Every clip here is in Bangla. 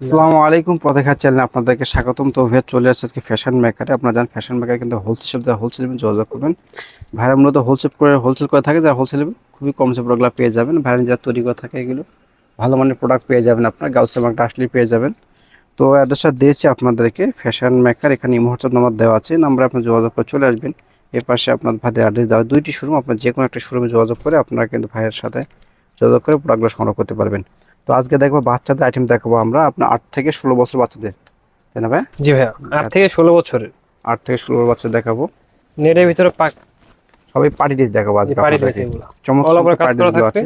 আসসালামু আলাইকুম পথেঘাট চ্যানেলে আপনাদেরকে স্বাগতম। তো ভেদ চলে আসছে আজকে ফ্যাশন মেকারে আপনারা জানেন ফ্যাশন মেকার কিন্তু হোলসেল দেওয়া হোলসেল যোগাযোগ করবেন, ভাইরা মূলত হোলসেল করে হোলসেল করে থাকে। যারা হোলসেল খুবই কম সে প্রোডাক্টগুলো পেয়ে যাবেন। ভাইরা যারা তৈরি করে থাকে এগুলো। ভালো মানের প্রোডাক্ট পেয়ে যাবেন আপনার। গাউসে মার্কটা আসলেই পেয়ে যাবেন। তো অ্যাড্রেসটা দিয়েছি আপনাদেরকে। ফ্যাশন মেকার এখানে মুহূর্তে নাম্বার দেওয়া আছে। নাম্বার আপনি যোগাযোগ করে চলে আসবেন। এর পাশে আপনার ভাইদের অ্যাড্রেস দেওয়া দুইটি শোরুম আপনার যে কোনো একটা শোরুমে যোগাযোগ করে আপনারা কিন্তু ভাইয়ের সাথে যোগাযোগ করে প্রোডাক্টগুলো সংগ্রহ করতে পারবেন। তো আজকে দেখব বাচ্চাদের আইটেম দেখাবো আমরা। আপনার আট থেকে ষোলো বছর বাচ্চাদের তাই না ভাই? জি ভাইয়া আট থেকে ষোলো বছরের। আট থেকে ষোলো বাচ্চা দেখাবো। নেটের ভিতরে পাক সবাই পার্টি ড্রেস দেখাবো আজকে চমৎকার All over কাজ party করা dress গুলো থাকবে। আছে।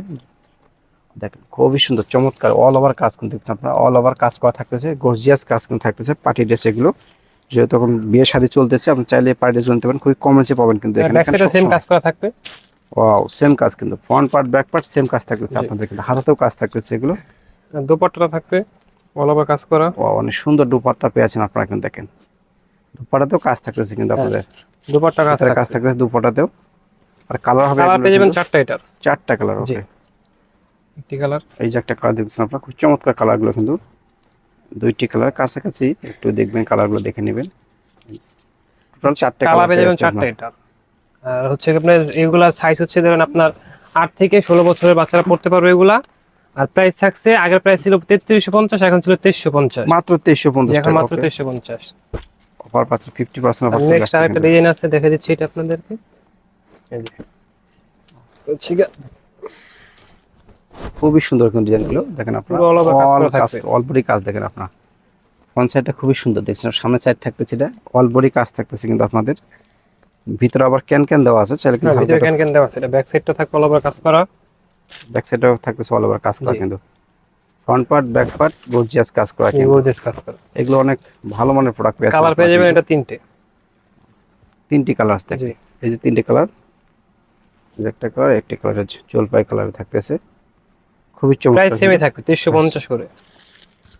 দেখেন খুবই সুন্দর চমৎকার অল ওভার কাজ কিন্তু দেখছেন আপনারা অল ওভার কাজ করা থাকতেছে গর্জিয়াস কাজ কিন্তু থাকতেছে পার্টি ড্রেস এগুলো। যেহেতু এখন বিয়ে শাদী চলতেছে আপনি চাইলে পার্টি ড্রেস নিতে পারেন খুবই কম রেঞ্জে পাবেন কিন্তু এখানে। সেম কাজ করা থাকবে। ওয়াও সেম কাজ কিন্তু front part back part same কাজ থাকতেছে। আপনাদের কিন্তু। হাতাতেও কাজ থাকতেছে এগুলো। আর থাকবে অল ওভার কাজ করা। ও অনেক সুন্দর দুপাট্টা পেয়েছেন আপনারা কিন্তু দেখেন। দুপাট্টাতেও কাজ থাকতেছে কিন্তু আপনাদের। দোপাট্টা কাজ কাজ থাকতেছে। দুপাট্টাতেও। আর কালার হবে কালার পেয়ে যাবেন চারটা এটার। চারটা কালার ওকে একটি কালার এই যে একটা কালার দেখছেন আপনারা খুব চমৎকার কালারগুলো কিন্তু। দুইটি কালার কাছাকাছি একটু দেখবেন কালারগুলো দেখে নেবেন। টোটাল চারটে কালার পেয়ে যাবেন চারটা এটার। আর হচ্ছে আপনার এগুলার সাইজ হচ্ছে ধরেন আপনার আট থেকে ষোলো বছরের বাচ্চারা পড়তে পারবে এগুলা। আর প্রাইস থাকছে আগের প্রাইস ছিল তেত্রিশশো পঞ্চাশ এখন ছিল তেইশশো পঞ্চাশ। মাত্র তেইশশো পঞ্চাশ এখন মাত্র তেইশশো পঞ্চাশ। অফার পাচ্ছে ফিফটি পার্সেন্ট অফার নেক্সট আরেকটা ডিজাইন আছে দেখে দিচ্ছি এটা আপনাদেরকে। হচ্ছে গিয়ে খুবই সুন্দর কিন্তু ডিজাইনগুলো দেখেন আপনারা। অল বডি কাজ দেখেন আপনারা। ফ্রন্ট সাইডটা খুবই সুন্দর দেখছেন? সামনের সাইড থাকতেছে এটা অল বডি কাজ থাকতেছে কিন্তু আপনাদের। ভিতরে আবার ক্যান ক্যান দেওয়া আছে চাইলে কিন্তু হ্যাঁ, ভিতরে ক্যান ক্যান দেওয়া আছে। এটা ব্যাক সাইডটা থাকবে অল ওভার কাজ করা। ব্যাক সাইডেও থাকতেছে অল ওভার কাজ করা কিন্তু। Front part back part gorgeous কাজ করা কিন্তু। গর্জিয়াস কাজ করা। এগুলো অনেক ভালো মানের প্রোডাক্ট পেয়ে কালার পেয়ে যাবেন এটা তিনটে। তিনটি কালার আছে এই যে তিনটে কালার একটা কালার একটি কালার জলপাই কালার থাকতেছে। খুবই চমৎকার প্রাইস সেমই থাকবে তেইশশো পঞ্চাশ করে।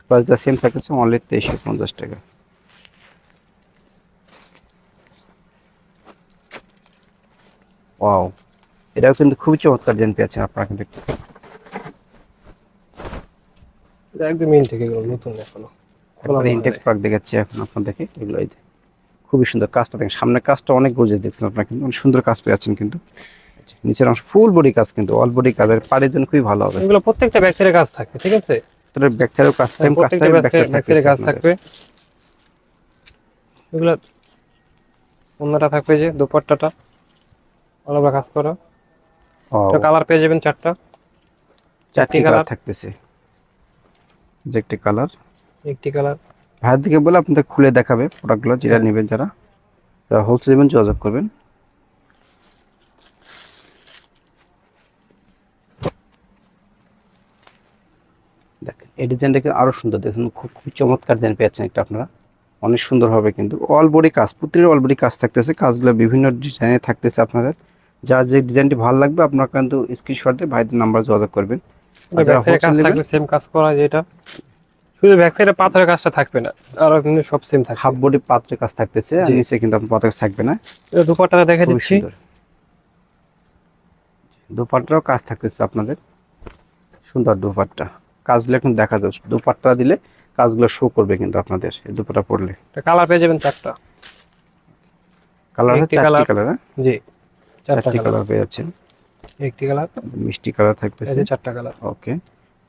প্রাইসটা সেম থাকতেছে অনলি তেইশশো পঞ্চাশ টাকা। ওয়াও এটাও কিন্তু খুবই চমৎকার ডিজাইন পেয়েছেন আপনারা কিন্তু। একদম এগুলো নতুন এখনও। ইনটেক নেই। দেখাচ্ছি এখন আপনাদেরকে। এগুলো এই খুবই সুন্দর কাজটা দেখেন। সামনের কাজটা অনেক গর্জিয়াস দেখছেন আপনারা কিন্তু। অনেক সুন্দর কাজ পেয়েছেন কিন্তু। নিচের অংশ ফুল বডি কাজ কিন্তু অল বডি কাজের পাড়ির জন্য খুবই ভালো হবে। এগুলো প্রত্যেকটা ব্যাক সাইডে কাজ থাকবে ঠিক আছে? তোর ব্যাক সাইডেও কাজ সেম প্রত্যেকটা কাজটাই ব্যাক ব্যাক সাইড ব্যাক সাইডে কাজ থাকবে। এগুলো অন্যটা থাকবে যে দোপাট্টাটা। আলাদা কাজ করা। এটা কালার পেয়ে যাবেন চারটা। চারটি কালার থাকতেছে। যে একটি কালার একটি কালার ভাইয়ের দিকে বলে আপনাদের খুলে দেখাবে প্রোডাক্টগুলো যেটা হ্যাঁ। নেবেন যারা। হোলসেল নেবেন যোগাযোগ করবেন। দেখেন এই ডিজাইনটাকে আরও সুন্দর। দেখুন খুব খুব চমৎকার ডিজাইন পেয়েছেন একটা আপনারা। অনেক সুন্দর হবে কিন্তু। অল বডি কাজ প্রতিটির অল বডি কাজ থাকতেছে। কাজগুলো বিভিন্ন ডিজাইনে থাকতেছে আপনাদের। যার যে ডিজাইনটি ভালো লাগবে আপনারা কিন্তু স্ক্রিনশট দিয়ে ভাইদের নাম্বার যোগাযোগ করবেন। সেম কাজ করা যেটা শুধু ব্যাক সাইডে পাথরের কাজটা থাকবে না আর কিন্তু সব সেম থাকবে। হাফ বডি পাত্রের কাজ থাকতেছে আর নিচে কিন্তু আপনার পাত্রের কাজ থাকবে না। এটা দেখে দিচ্ছি। সুন্দর। কাজ থাকতেছে আপনাদের। সুন্দর দুপাট্টা। কাজগুলো এখন দেখা যাচ্ছে দুপাট্টা দিলে কাজগুলো শো করবে কিন্তু আপনাদের এই দুপাট্টা পড়লে কালার পেয়ে যাবেন চারটা। কালার চারটি কালার হ্যাঁ? জি। চারটা কালার পেয়ে যাচ্ছেন। একটি কালার মিষ্টি কালার যে চারটা কালার ওকে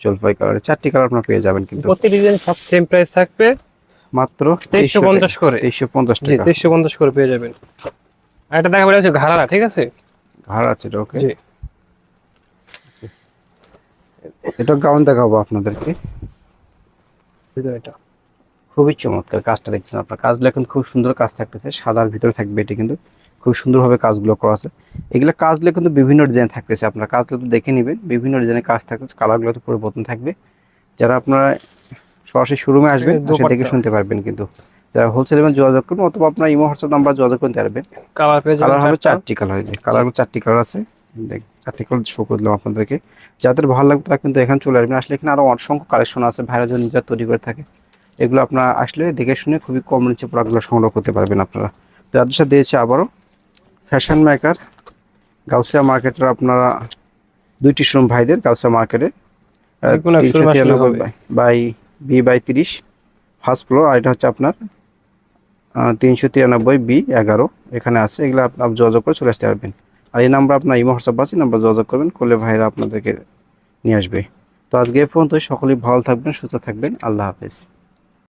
জলপাই কালার চারটি কালার আপনার পেয়ে যাবেন কিন্তু। প্রতি ডিজাইন সব সেম প্রাইস থাকবে। মাত্র তেইশশো পঞ্চাশ করে। তেইশশো পঞ্চাশ জি টাকা। তেইশশো পঞ্চাশ করে পেয়ে যাবেন। আর এটা দেখা যাচ্ছে ঘাড়া ঠিক আছে? ঘাড়া আছে এটা ওকে জি। এটা গাউন দেখাবো আপনাদেরকে। এটা। খুবই চমৎকার কাজটা দেখছেন আপনার। কাজগুলো এখন খুব সুন্দর কাজ থাকতেছে সাদার ভিতরে থাকবে এটি কিন্তু। খুব সুন্দরভাবে কাজগুলো করা আছে। এগুলো কাজগুলো কিন্তু বিভিন্ন ডিজাইন থাকতেছে আপনার। কাজগুলো তো দেখে নেবেন বিভিন্ন ডিজাইনের কাজ থাকতেছে কালারগুলো তো পরিবর্তন থাকবে। যারা আপনারা সরাসরি শোরুমে আসবেন সে দেখে শুনতে পারবেন কিন্তু। যারা হোলসেল এবং যোগাযোগ করবেন অথবা আপনার ইমো হোয়াটসঅ্যাপ নাম্বার যোগাযোগ করতে পারবেন। কালার কালার হবে চারটি। কালার কালার চারটি কালার আছে। দেখ চারটি কালার শো করে দিলাম আপনাদেরকে। যাদের ভালো লাগবে তারা কিন্তু এখানে চলে আসবেন। আসলে এখানে আরও অসংখ্য কালেকশন আছে। ভাইরা যদি নিজেরা তৈরি করে থাকে। এগুলো আপনারা আসলে দেখে শুনে খুবই কম নিচে প্রোডাক্টগুলো সংগ্রহ করতে পারবেন আপনারা। তো অ্যাড্রেসটা দিয়েছে আবারও। ফ্যাশন মেকার গাউসিয়া মার্কেটের আপনারা দুইটি শোরুম ভাইদের গাউসিয়া মার্কেটে। বাই বি বাই তিরিশ ফার্স্ট ফ্লোর আর এটা হচ্ছে আপনার তিনশো তিরানব্বই বি এগারো এখানে আছে। এগুলো আপনার যোগাযোগ করে চলে আসতে পারবেন। আর এই নাম্বার আপনার ইমো হোয়াটসঅ্যাপ আছে নাম্বার যোগাযোগ করবেন করলে ভাইরা আপনাদেরকে নিয়ে আসবে। তো আজকে এই পর্যন্ত সকলেই ভালো থাকবেন সুস্থ থাকবেন। আল্লাহ হাফেজ।